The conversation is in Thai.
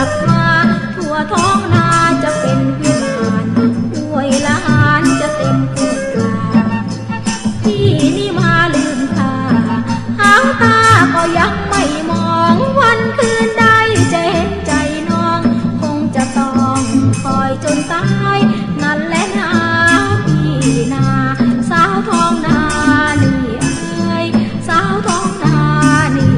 รักมาทั่วท้องนาจะเป็นวิการป่วยละหานจะเต็มกุดกาพี่นี่มาลืมตาหางตาก็ยังไม่มองวันคืนใดจะเห็นใจน้อง คงจะต้องคอยจนตาย นั่นแหละนาพี่นาสาวท้องนานี่เอ้ยสาวท้องนานี่